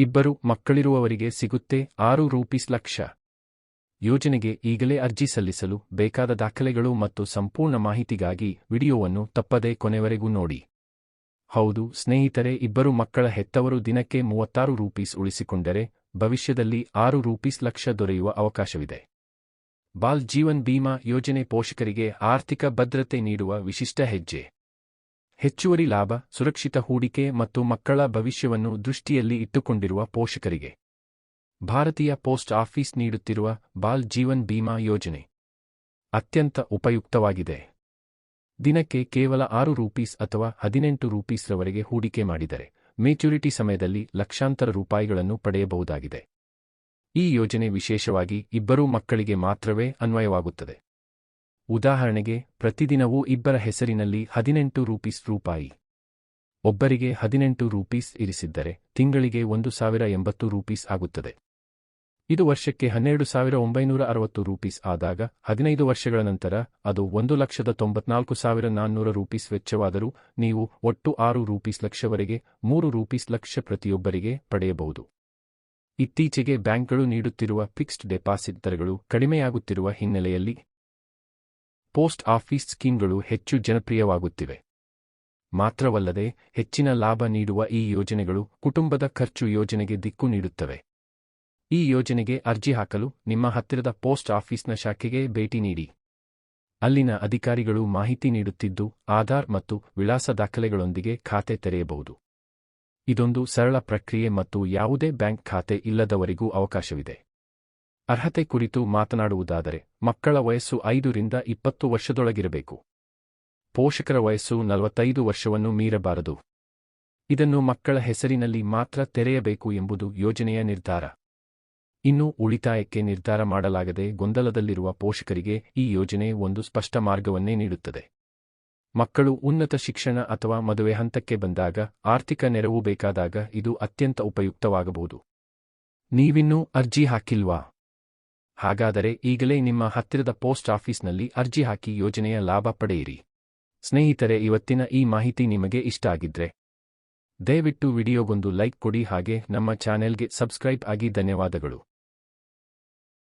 ಇಬ್ಬರು ಮಕ್ಕಳಿರುವವರಿಗೆ ಸಿಗುತ್ತೆ ಆರು ರೂಪೀಸ್ ಲಕ್ಷ. ಯೋಜನೆಗೆ ಈಗಲೇ ಅರ್ಜಿ ಸಲ್ಲಿಸಲು ಬೇಕಾದ ದಾಖಲೆಗಳು ಮತ್ತು ಸಂಪೂರ್ಣ ಮಾಹಿತಿಗಾಗಿ ವಿಡಿಯೋವನ್ನು ತಪ್ಪದೇ ಕೊನೆವರೆಗೂ ನೋಡಿ. ಹೌದು, ಸ್ನೇಹಿತರೆ, ಇಬ್ಬರು ಮಕ್ಕಳ ಹೆತ್ತವರು ದಿನಕ್ಕೆ ಮೂವತ್ತಾರು ರೂಪೀಸ್ ಉಳಿಸಿಕೊಂಡರೆ ಭವಿಷ್ಯದಲ್ಲಿ ಆರು ರೂಪೀಸ್ ಲಕ್ಷ ದೊರೆಯುವ ಅವಕಾಶವಿದೆ. ಬಾಲ್ ಜೀವನ್ ಬಿಮಾ ಯೋಜನೆ ಪೋಷಕರಿಗೆ ಆರ್ಥಿಕ ಭದ್ರತೆ ನೀಡುವ ವಿಶಿಷ್ಟ ಹೆಜ್ಜೆ. ಹೆಚ್ಚುವರಿ ಲಾಭ, ಸುರಕ್ಷಿತ ಹೂಡಿಕೆ ಮತ್ತು ಮಕ್ಕಳ ಭವಿಷ್ಯವನ್ನು ದೃಷ್ಟಿಯಲ್ಲಿ ಇಟ್ಟುಕೊಂಡಿರುವ ಪೋಷಕರಿಗೆ. ಭಾರತೀಯ ಪೋಸ್ಟ್ ಆಫೀಸ್ ನೀಡುತ್ತಿರುವ ಬಾಲ್ ಜೀವನ್ ಬೀಮಾ ಯೋಜನೆ ಅತ್ಯಂತ ಉಪಯುಕ್ತವಾಗಿದೆ. ದಿನಕ್ಕೆ ಕೇವಲ ಆರು ರೂಪೀಸ್ ಅಥವಾ ಹದಿನೆಂಟು ರೂಪೀಸ್ರವರೆಗೆ ಹೂಡಿಕೆ ಮಾಡಿದರೆ ಮೆಚುರಿಟಿ ಸಮಯದಲ್ಲಿ ಲಕ್ಷಾಂತರ ರೂಪಾಯಿಗಳನ್ನು ಪಡೆಯಬಹುದಾಗಿದೆ. ಈ ಯೋಜನೆ ವಿಶೇಷವಾಗಿ ಇಬ್ಬರೂ ಮಕ್ಕಳಿಗೆ ಮಾತ್ರವೇ ಅನ್ವಯವಾಗುತ್ತದೆ. ಉದಾಹರಣೆಗೆ, ಪ್ರತಿದಿನವೂ ಇಬ್ಬರ ಹೆಸರಿನಲ್ಲಿ ಹದಿನೆಂಟು ರೂಪೀಸ್ ರೂಪಾಯಿ. ಒಬ್ಬರಿಗೆ ಹದಿನೆಂಟು ರೂಪೀಸ್ ಇರಿಸಿದ್ದರೆ, ತಿಂಗಳಿಗೆ ಒಂದು ಸಾವಿರ ಎಂಬತ್ತು ರೂಪೀಸ್ ಆಗುತ್ತದೆ. ಇದು ವರ್ಷಕ್ಕೆ ಹನ್ನೆರಡು ಸಾವಿರ ಒಂಬೈನೂರ ಅರವತ್ತು ರೂಪೀಸ್ ಆದಾಗ, ಹದಿನೈದು ವರ್ಷಗಳ ನಂತರ, ಅದು ಒಂದು ಲಕ್ಷದ ತೊಂಬತ್ನಾಲ್ಕು ಸಾವಿರ ನಾನ್ನೂರ ರೂಪೀಸ್ ವೆಚ್ಚವಾದರೂ, ನೀವು ಒಟ್ಟು ಆರು ರೂಪೀಸ್ ಲಕ್ಷವರೆಗೆ, ಮೂರು ರೂಪೀಸ್ ಲಕ್ಷ ಪ್ರತಿಯೊಬ್ಬರಿಗೆ ಪಡೆಯಬಹುದು. ಇತ್ತೀಚೆಗೆ ಬ್ಯಾಂಕ್ಗಳು ನೀಡುತ್ತಿರುವ ಫಿಕ್ಸ್ಡ್ ಡೆಪಾಸಿಟ್ ದರಗಳು ಕಡಿಮೆಯಾಗುತ್ತಿರುವ ಹಿನ್ನೆಲೆಯಲ್ಲಿ ಪೋಸ್ಟ್ ಆಫೀಸ್ ಸ್ಕೀಮ್ಗಳು ಹೆಚ್ಚು ಜನಪ್ರಿಯವಾಗುತ್ತಿವೆ. ಮಾತ್ರವಲ್ಲದೆ, ಹೆಚ್ಚಿನ ಲಾಭ ನೀಡುವ ಈ ಯೋಜನೆಗಳು ಕುಟುಂಬದ ಖರ್ಚು ಯೋಜನೆಗೆ ದಿಕ್ಕು ನೀಡುತ್ತವೆ. ಈ ಯೋಜನೆಗೆ ಅರ್ಜಿ ಹಾಕಲು ನಿಮ್ಮ ಹತ್ತಿರದ ಪೋಸ್ಟ್ ಆಫೀಸ್ನ ಶಾಖೆಗೆ ಭೇಟಿ ನೀಡಿ. ಅಲ್ಲಿನ ಅಧಿಕಾರಿಗಳು ಮಾಹಿತಿ ನೀಡುತ್ತಿದ್ದು, ಆಧಾರ್ ಮತ್ತು ವಿಳಾಸ ದಾಖಲೆಗಳೊಂದಿಗೆ ಖಾತೆ ತೆರೆಯಬಹುದು. ಇದೊಂದು ಸರಳ ಪ್ರಕ್ರಿಯೆ ಮತ್ತು ಯಾವುದೇ ಬ್ಯಾಂಕ್ ಖಾತೆ ಇಲ್ಲದವರಿಗೂ ಅವಕಾಶವಿದೆ. ಅರ್ಹತೆ ಕುರಿತು ಮಾತನಾಡುವುದಾದರೆ, ಮಕ್ಕಳ ವಯಸ್ಸು ಐದರಿಂದ ಇಪ್ಪತ್ತು ವರ್ಷದೊಳಗಿರಬೇಕು. ಪೋಷಕರ ವಯಸ್ಸು ನಲವತ್ತೈದು ವರ್ಷವನ್ನು ಮೀರಬಾರದು. ಇದನ್ನು ಮಕ್ಕಳ ಹೆಸರಿನಲ್ಲಿ ಮಾತ್ರ ತೆರೆಯಬೇಕು ಎಂಬುದು ಯೋಜನೆಯ ನಿರ್ಧಾರ. ಇನ್ನು ಉಳಿತಾಯಕ್ಕೆ ನಿರ್ಧಾರ ಮಾಡಲಾಗದೆ ಗೊಂದಲದಲ್ಲಿರುವ ಪೋಷಕರಿಗೆ ಈ ಯೋಜನೆ ಒಂದು ಸ್ಪಷ್ಟ ಮಾರ್ಗವನ್ನೇ ನೀಡುತ್ತದೆ. ಮಕ್ಕಳು ಉನ್ನತ ಶಿಕ್ಷಣ ಅಥವಾ ಮದುವೆ ಹಂತಕ್ಕೆ ಬಂದಾಗ ಆರ್ಥಿಕ ನೆರವು ಬೇಕಾದಾಗ ಇದು ಅತ್ಯಂತ ಉಪಯುಕ್ತವಾಗಬಹುದು. ನೀವಿನ್ನೂ ಅರ್ಜಿ ಹಾಕಿಲ್ವಾ? ಹಾಗಾದರೆ ಈಗಲೇ ನಿಮ್ಮ ಹತ್ತಿರದ ಪೋಸ್ಟ್ ಆಫೀಸ್ನಲ್ಲಿ ಅರ್ಜಿ ಹಾಕಿ ಯೋಜನೆಯ ಲಾಭ ಪಡೆಯಿರಿ. ಸ್ನೇಹಿತರೆ, ಇವತ್ತಿನ ಈ ಮಾಹಿತಿ ನಿಮಗೆ ಇಷ್ಟ ಆಗಿದ್ರೆ ದಯವಿಟ್ಟು ವಿಡಿಯೋಗೊಂದು ಲೈಕ್ ಕೊಡಿ ಹಾಗೆ ನಮ್ಮ ಚಾನೆಲ್ಗೆ ಸಬ್ಸ್ಕ್ರೈಬ್ ಆಗಿ ಧನ್ಯವಾದಗಳು.